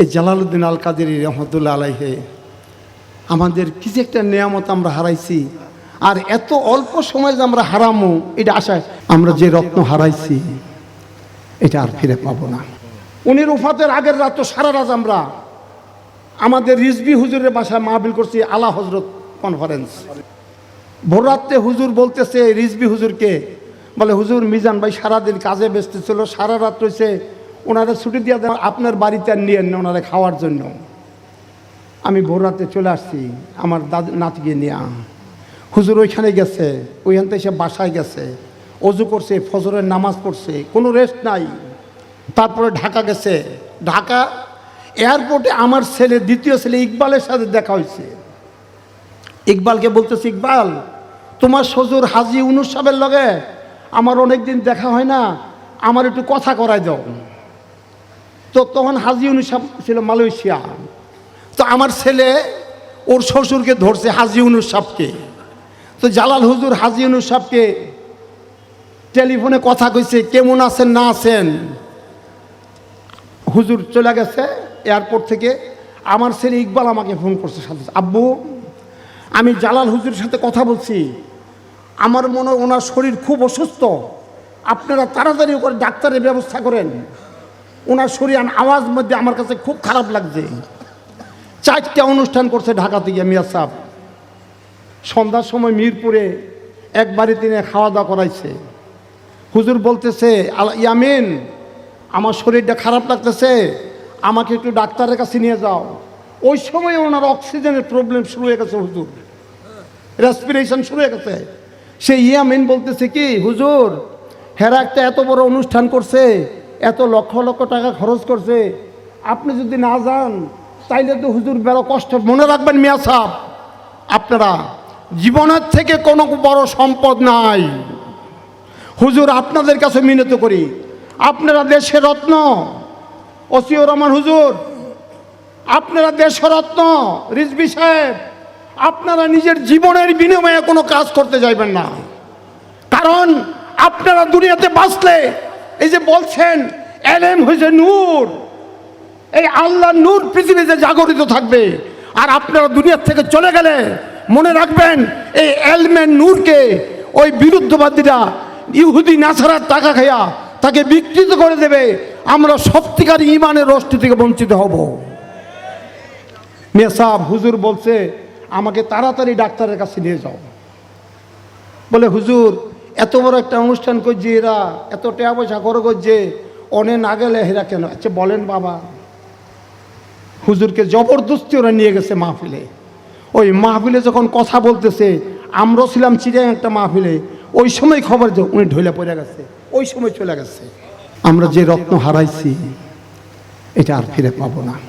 এই জালালউদ্দিন আল কাদের রহমতুল্লাহ আলাইহে, আমাদের কি যে একটা নিয়ামত আমরা হারাইছি, আর এত অল্প সময় যে আমরা হারামো, এটা আশায় আমরা যে রত্ন হারাইছি, এটা আর ফিরে পাবো না। উনি রুফাতের আগের রাত তো সারা রাত আমরা আমাদের রিজবি হুজুরের বাসায় মাহবিল করছি, আলা হজরত কনফারেন্স ভোর রাত্রে হুজুর বলতেছে রিজবি হুজুরকে, বলে, হুজুর মিজান ভাই সারাদিন কাজে ব্যস্ত ছিল, সারা রাত রয়েছে ওনারা ছুটি দিয়ে দেন, আপনার বাড়িতে আর নিয়েন না ওনারা খাওয়ার জন্য। আমি ভোররাতে চলে আসছি, আমার দাদু নাতিকে নিয়ে। হুজুর ওইখানে গেছে, ওইখান থেকে সে বাসায় গেছে। অজু করছে, ফজরের নামাজ পড়ছে, কোনো রেস্ট নাই। তারপরে ঢাকা গেছে। ঢাকা এয়ারপোর্টে আমার ছেলে, দ্বিতীয় ছেলে ইকবালের সাথে দেখা হয়েছে। ইকবালকে বলতেছে, ইকবাল, তোমার সজুর হাজি উনুস সাহেবের লগে আমার অনেক দিন দেখা হয় না, আমার একটু কথা করাই দাও। তো তখন হাজি উনুস সাহেব ছিল মালয়েশিয়া। তো আমার ছেলে ওর শ্বশুরকে ধরছে হাজি উনুস সাহেবকে তো জালাল হুজুর হাজি উনুস সাহেবকে টেলিফোনে কথা কইছে, কেমন আছেন, না আছেন? হুজুর চলে গেছে এয়ারপোর্ট থেকে। আমার ছেলে ইকবাল আমাকে ফোন করছে সাথে। আব্বু, আমি জালাল হুজুরের সাথে কথা বলছি। আমার মনে ওনার শরীর খুব অসুস্থ। আপনারা তাড়াতাড়ি করে ডাক্তারের ব্যবস্থা করেন। ওনার শরীর আওয়াজ মধ্যে আমার কাছে খুব খারাপ লাগছে। চারটা অনুষ্ঠান করছে ঢাকা থেকে মিয়া সাহেব। সন্ধ্যার সময় মিরপুরে একবারে তিনি খাওয়া দাওয়া করাইছে। হুজুর বলতেছে, আল ইয়ামিন, আমার শরীরটা খারাপ লাগতেছে, আমাকে একটু ডাক্তারের কাছে নিয়ে যাও। ওই সময় ওনার অক্সিজেনের প্রবলেম শুরু হয়ে গেছে হুজুর। রেসপিরেশন শুরু হয়ে গেছে। সে ইয়ামিন বলতেছে কি, হুজুর, হেরা একটা এত বড় অনুষ্ঠান করছে এত লক্ষ লক্ষ টাকা খরচ করছে। আপনি যদি না যান, তাইলে তো হুজুর বড় কষ্ট। মনে রাখবেন মিয়া সাহ আপনারা, জীবনের থেকে কোনো বড় সম্পদ নাই। হুজুর, আপনাদের কাছে মিনত করি। আপনারা দেশের রত্ন, ওসিউর রহমান হুজুর, আপনারা দেশের রত্ন রিজবি সাহেব, আপনারা নিজের জীবনের বিনিময়ে কোনো কাজ করতে যাইবেন না। কারণ, আপনারা দুনিয়াতে বাঁচলে এই যে বলছেন, এলেম হয়েছে নূর। এই আল্লাহ নূর পৃথিবীতে জাগরিত থাকবে, আর আপনারা দুনিয়ার থেকে চলে গেলে মনে রাখবেন, এই এলমেন নূরকে ওই বিরুদ্ধবাদীরা ইহুদি, নাসারার টাকা খাইয়া তাকে বিকৃত করে দেবে। আমরা সত্যিকার ইমানের রষ্টি থেকে বঞ্চিত হব। মিয়া সাহেব, হুজুর বলছে, আমাকে তাড়াতাড়ি ডাক্তারের কাছে নিয়ে যাও। বলে, হুজুর এত বড় একটা অনুষ্ঠান করছি এরা এত টাকা পয়সা করে করছে, অনে না গেলে হেরা কেন? আচ্ছা বলেন বাবা। হুজুরকে জবরদস্তি ওরা নিয়ে গেছে মাহফিলে। ওই মাহফিলে যখন কথা বলতেছে, আমরাও ছিলাম চিড়িয়া একটা মাহফিলে, ওই সময় খবর যে উনি ঢইলা পড়ে গেছে, ওই সময় চলে গেছে। আমরা যে রত্ন হারাইছি, এটা আর ফিরে পাবো না।